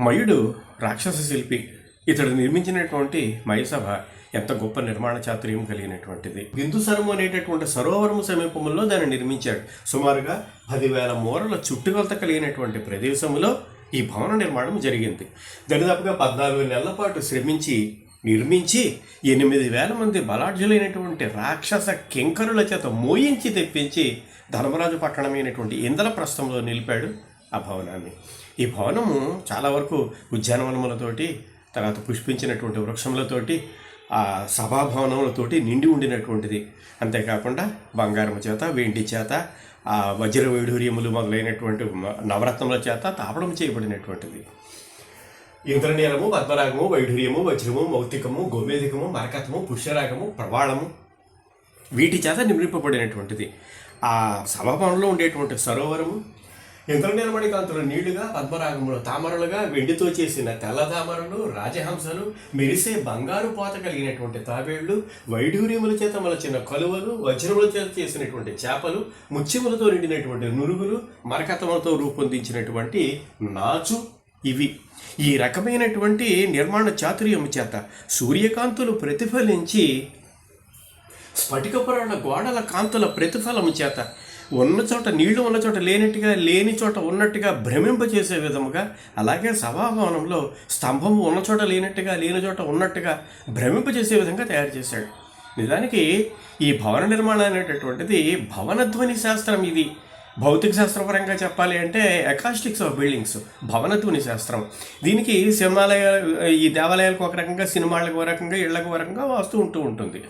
మయుడు రాక్షస శిల్పి. ఇతడు నిర్మించినటువంటి మయసభ ఎంత గొప్ప నిర్మాణ చాతుర్యం కలిగినటువంటిది. బిందుసరము అనేటటువంటి సరోవరము సమీపంలో దాన్ని నిర్మించాడు. సుమారుగా పదివేల మూరల చుట్టుకొలత కలిగినటువంటి ప్రదేశంలో ఈ భవన నిర్మాణం జరిగింది. దరిదాపుగా పద్నాలుగు నెలల పాటు శ్రమించి నిర్మించి ఎనిమిది వేల మంది బలాఢ్యులైనటువంటి రాక్షస కింకరుల చేత మోయించి తెప్పించి ధర్మరాజు పట్టణమైనటువంటి ఇంద్రప్రస్థంలో నిలిపాడు. ఆ భవనాన్ని. ఈ భవనము చాలా వరకు ఉద్యానవనములతోటి తర్వాత పుష్పించినటువంటి వృక్షములతోటి ఆ సభాభవనములతోటి నిండి ఉండినటువంటిది. అంతేకాకుండా బంగారము చేత వెండి చేత ఆ వజ్ర వైఢూర్యములు మొదలైనటువంటి నవరత్నముల చేత తాపడం చేయబడినటువంటిది. ఇంద్రనీలము పద్మరాగము వైఢూర్యము వజ్రము మౌతికము గోమేధికము మరకతము పుష్యరాగము ప్రవాళము వీటి చేత నిర్మింపబడినటువంటిది. ఆ సభాభవనంలో ఉండేటువంటి సరోవరము ఇంద్రనీలమణి నిర్మణికాంతులు నీళ్ళుగా పద్మరాగములు తామరలుగా వెండితో చేసిన తెల్ల తామరలు రాజహంసలు మెరిసే బంగారు పోత కలిగినటువంటి తాబేళ్ళు వైఢూర్యముల చేత మలచిన కలువలు వజ్రముల చేత చేసినటువంటి చేపలు ముత్యములతో నిండినటువంటి నురుగులు మరకతములతో రూపొందించినటువంటి నాచు ఇవి. ఈ రకమైనటువంటి నిర్మాణ చాతుర్యము చేత సూర్యకాంతులు ప్రతిఫలించి స్ఫటికపురాణ గోడల కాంతుల ప్రతిఫలము చేత ఉన్న చోట నీళ్ళు ఉన్న చోట లేనట్టుగా లేని చోట ఉన్నట్టుగా భ్రమింపజేసే విధముగా అలాగే సభాభవనంలో స్తంభము ఉన్న చోట లేనట్టుగా లేని చోట ఉన్నట్టుగా భ్రమింపజేసే విధంగా తయారు చేశాడు. నిజానికి ఈ భవన నిర్మాణం అనేటటువంటిది భవనధ్వని శాస్త్రం ఇది. భౌతిక శాస్త్రపరంగా చెప్పాలి అంటే ఎకాస్టిక్స్ ఆఫ్ బిల్డింగ్స్ భవనతుని శాస్త్రం. దీనికి సినిమాలయ ఈ దేవాలయాలకు ఒక రకంగా సినిమాలకు ఒక రకంగా ఇళ్ళకు ఒక రకంగా వస్తూ ఉంటూ ఉంటుంది.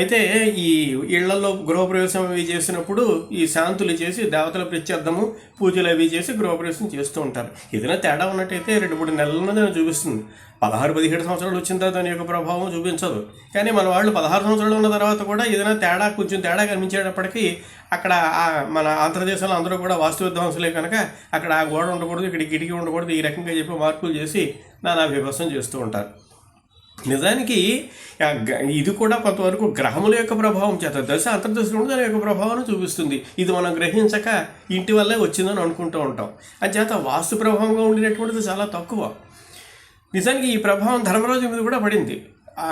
అయితే ఈ ఇళ్ళలో గృహప్రవేశం అవి చేసినప్పుడు ఈ శాంతులు చేసి దేవతల ప్రత్యర్థము పూజలు అవి చేసి గృహప్రవేశం చేస్తూ ఉంటారు. ఏదైనా తేడా ఉన్నట్టయితే రెండు మూడు నెలలను దాన్ని చూపిస్తుంది. పదహారు పదిహేడు సంవత్సరాలు వచ్చిన తర్వాత దాని యొక్క ప్రభావం చూపించదు. కానీ మన వాళ్ళు పదహారు సంవత్సరాలు ఉన్న తర్వాత కూడా ఏదైనా తేడా కొంచెం తేడా కనిపించేటప్పటికీ అక్కడ మన ఆంధ్రదేశంలో అందరూ కూడా వాస్తు విద్వాంసులే కనుక అక్కడ ఆ గోడ ఉండకూడదు ఇక్కడ కిటికీ ఉండకూడదు ఈ రకంగా చెప్పి మార్పులు చేసి నానా విభసం చేస్తూ ఉంటారు. నిజానికి ఇది కూడా కొంతవరకు గ్రహముల యొక్క ప్రభావం చేత దశ అంతర్దశ కూడా దాని యొక్క ప్రభావాన్ని చూపిస్తుంది. ఇది మనం గ్రహించక ఇంటి వల్లే వచ్చిందని అనుకుంటూ ఉంటాం. అంచేత వాస్తు ప్రభావంగా ఉండినటువంటిది చాలా తక్కువ. నిజానికి ఈ ప్రభావం ధర్మరాజు మీద కూడా పడింది. ఆ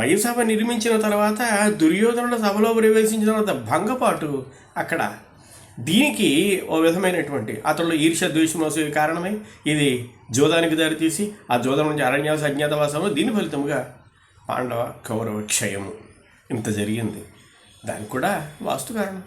మయసభ నిర్మించిన తర్వాత దుర్యోధనుడు సభలో ప్రవేశించిన తర్వాత భంగపాటు అక్కడ దీనికి ఓ విధమైనటువంటి అతడు ఈర్ష్య ద్వేషమోసు కారణమై ఇది జోదానికి దారితీసి ఆ జోదం నుంచి అరణ్యాస అజ్ఞాతవాసము దీని ఫలితముగా పాండవ కౌరవ క్షయము. ఇంత జరిగింది. దానికి కూడా వాస్తు కారణం.